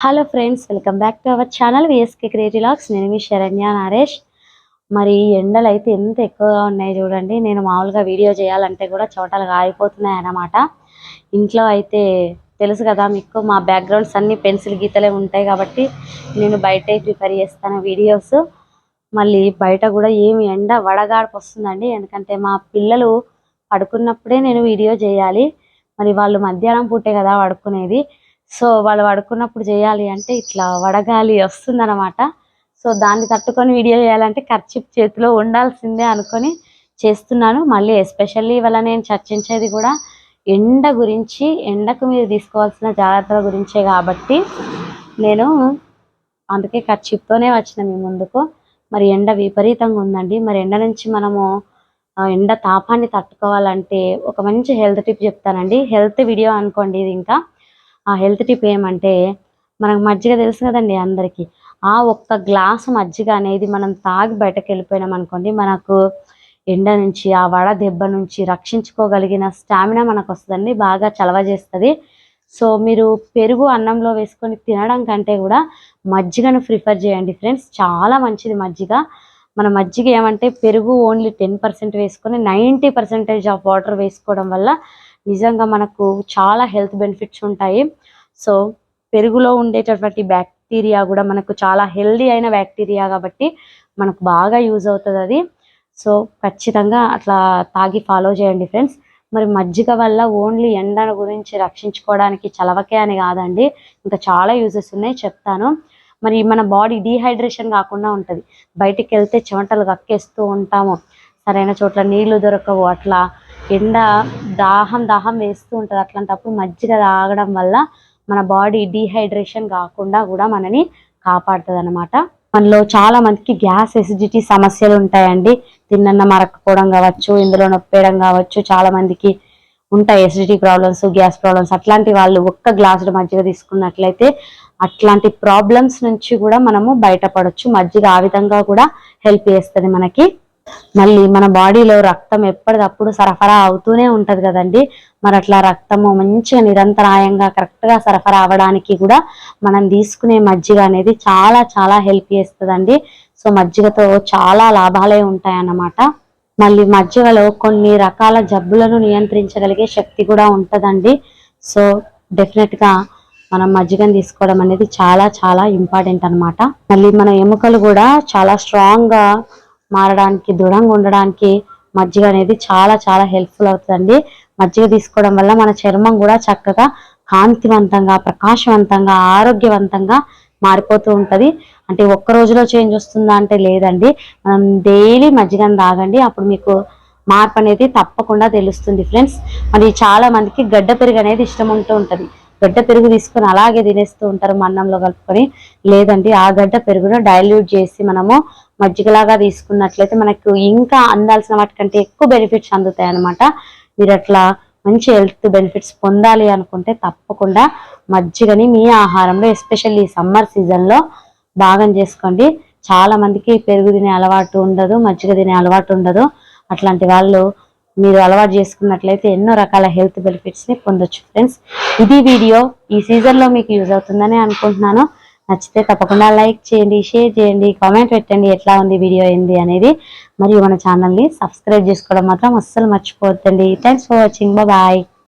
Hello friends welcome back to our channel VSK creative lakhs నేను మీ శరణ్య నరేష్. మరి ఎండలు అయితే ఎంత ఎక్కువగా ఉన్నాయి చూడండి. నేను మామూలుగా వీడియో చేయాలంటే కూడా చోటలు ఆగిపోతున్నాయి అన్నమాట. ఇంట్లో అయితే తెలుసు కదా మీకు మా బ్యాక్గ్రౌండ్స్ అన్ని పెన్సిల్ గీతలే ఉంటాయి కాబట్టి నేను బయటే ప్రిపేర్ చేస్తాను వీడియోస్ మళ్ళీ బయట కూడా ఏమి ఎండ వడగాడికి వస్తుందండి. ఎందుకంటే మా పిల్లలు పడుకున్నప్పుడే నేను వీడియో చేయాలి. మరి వాళ్ళు మధ్యాహ్నం పూటే కదా పడుకునేది. సో వాళ్ళు పడుకున్నప్పుడు చేయాలి అంటే ఇట్లా వడగాలి వస్తుందన్నమాట. సో దాన్ని తట్టుకొని వీడియో చేయాలంటే ఖర్చు చేతిలో ఉండాల్సిందే అనుకొని చేస్తున్నాను. మళ్ళీ ఎస్పెషల్లీ ఇవాళ నేను చర్చించేది కూడా ఎండ గురించి ఎండకు మీరు తీసుకోవాల్సిన జాగ్రత్తల గురించే కాబట్టి నేను అందుకే ఖర్చుతోనే వచ్చిన మీ ముందుకు. మరి ఎండ విపరీతంగా ఉందండి. మరి ఎండ నుంచి మనము ఎండ తాపాన్ని తట్టుకోవాలంటే ఒక మంచి హెల్త్ టిప్ చెప్తానండి. హెల్త్ వీడియో అనుకోండి ఇది ఇంకా. ఆ హెల్త్ టిప్ ఏమంటే మనకు మజ్జిగ తెలుసు కదండి అందరికీ. ఆ ఒక్క గ్లాసు మజ్జిగ అనేది మనం తాగి బయటకు వెళ్ళిపోయినాం అనుకోండి మనకు ఎండ నుంచి ఆ వడ దెబ్బ నుంచి రక్షించుకోగలిగిన స్టామినా మనకు వస్తుందండి బాగా చలవ చేస్తుంది. సో మీరు పెరుగు అన్నంలో వేసుకొని తినడం కంటే కూడా మజ్జిగను ప్రిఫర్ చేయండి ఫ్రెండ్స్. చాలా మంచిది మజ్జిగ. మన మజ్జిగ ఏమంటే పెరుగు ఓన్లీ టెన్ పర్సెంట్ వేసుకొని నైంటీ పర్సెంటేజ్ ఆఫ్ వాటర్ వేసుకోవడం వల్ల నిజంగా మనకు చాలా హెల్త్ బెనిఫిట్స్ ఉంటాయి. సో పెరుగులో ఉండేటటువంటి బ్యాక్టీరియా కూడా మనకు చాలా హెల్దీ అయిన బ్యాక్టీరియా కాబట్టి మనకు బాగా యూజ్ అవుతుంది అది. సో ఖచ్చితంగా అట్లా తాగి ఫాలో చేయండి ఫ్రెండ్స్. మరి మజ్జిగ వల్ల ఓన్లీ ఎండ గురించి రక్షించుకోవడానికి చలవకే అని కాదండి. ఇంకా చాలా యూజెస్ ఉన్నాయి చెప్తాను. మరి మన బాడీ డీహైడ్రేషన్ కాకుండా ఉంటుంది. బయటికి వెళ్తే చెమటలు కక్కేస్తూ ఉంటాము. సరైన చోట్ల నీళ్ళు దొరకవు. అట్లా ఎండ దాహం దాహం వేస్తూ ఉంటుంది. అట్లాంటప్పుడు మజ్జిగ తాగడం వల్ల మన బాడీ డీహైడ్రేషన్ కాకుండా కూడా మనని కాపాడుతుంది అనమాట మనలో చాలా మందికి గ్యాస్ ఎసిడిటీ సమస్యలు ఉంటాయండి. తిన్న మరకపోవడం కావచ్చు ఇందులో నొప్పేయడం కావచ్చు చాలా మందికి ఉంటాయి ఎసిడిటీ ప్రాబ్లమ్స్ గ్యాస్ ప్రాబ్లమ్స్. అట్లాంటి వాళ్ళు ఒక్క గ్లాసుల మజ్జిగ తీసుకున్నట్లయితే అట్లాంటి ప్రాబ్లమ్స్ నుంచి కూడా మనము బయటపడవచ్చు మజ్జిగ ఆ విధంగా కూడా హెల్ప్ చేస్తుంది మనకి. మళ్ళీ మన బాడీలో రక్తం ఎప్పటికప్పుడు సరఫరా అవుతూనే ఉంటుంది కదండి. మరి అట్లా రక్తము మంచిగా నిరంతరాయంగా కరెక్ట్గా సరఫరా అవ్వడానికి కూడా మనం తీసుకునే మజ్జిగ అనేది చాలా చాలా హెల్ప్ చేస్తుందండి. సో మజ్జిగతో చాలా లాభాలే ఉంటాయి అన్నమాట మళ్ళీ మజ్జిగలో కొన్ని రకాల జబ్బులను నియంత్రించగలిగే శక్తి కూడా ఉంటుందండి. సో డెఫినెట్గా మనం మజ్జిగను తీసుకోవడం అనేది చాలా చాలా ఇంపార్టెంట్ అన్నమాట. మళ్ళీ మన ఎముకలు కూడా చాలా స్ట్రాంగ్గా మారడానికి దృఢంగా ఉండడానికి మజ్జిగ అనేది చాలా చాలా హెల్ప్ఫుల్ అవుతుందండి. మజ్జిగ తీసుకోవడం వల్ల మన చర్మం కూడా చక్కగా కాంతివంతంగా ప్రకాశవంతంగా ఆరోగ్యవంతంగా మారిపోతూ ఉంటుంది. అంటే ఒక్క రోజులో చేంజ్ వస్తుందా అంటే లేదండి. మనం డైలీ మజ్జిగను తాగండి. అప్పుడు మీకు మార్పు అనేది తప్పకుండా తెలుస్తుంది ఫ్రెండ్స్. మరి చాలా మందికి గడ్డ పెరుగు అనేది ఇష్టం ఉంటూ ఉంటుంది. గడ్డ పెరుగు తీసుకొని అలాగే తినేస్తూ ఉంటారు మన్నంలో కలుపుకొని. లేదండి ఆ గడ్డ పెరుగును డైల్యూట్ చేసి మనము మజ్జిగలాగా తీసుకున్నట్లయితే మనకు ఇంకా అందాల్సిన వాటికంటే ఎక్కువ బెనిఫిట్స్ అందుతాయి అనమాట మీరు అట్లా మంచి హెల్త్ బెనిఫిట్స్ పొందాలి అనుకుంటే తప్పకుండా మజ్జిగని మీ ఆహారంలో ఎస్పెషల్లీ సమ్మర్ సీజన్లో భాగం చేసుకోండి. చాలా మందికి పెరుగు తినే అలవాటు ఉండదు మజ్జిగ తినే అలవాటు ఉండదు. అట్లాంటి వాళ్ళు మీరు అలవాటు చేసుకున్నట్లయితే ఎన్నో రకాల హెల్త్ బెనిఫిట్స్ని పొందొచ్చు ఫ్రెండ్స్ ఇది వీడియో ఈ సీజన్లో మీకు యూజ్ అవుతుందని అనుకుంటున్నాను. నచ్చితే తప్పకుండా లైక్ చేయండి షేర్ చేయండి కామెంట్ పెట్టండి ఎట్లా ఉంది వీడియో ఏంది అనేది. మరియు మన ఛానల్ని సబ్స్క్రైబ్ చేసుకోవడం మాత్రం అస్సలు మర్చిపోవద్దండి. Thanks for watching bye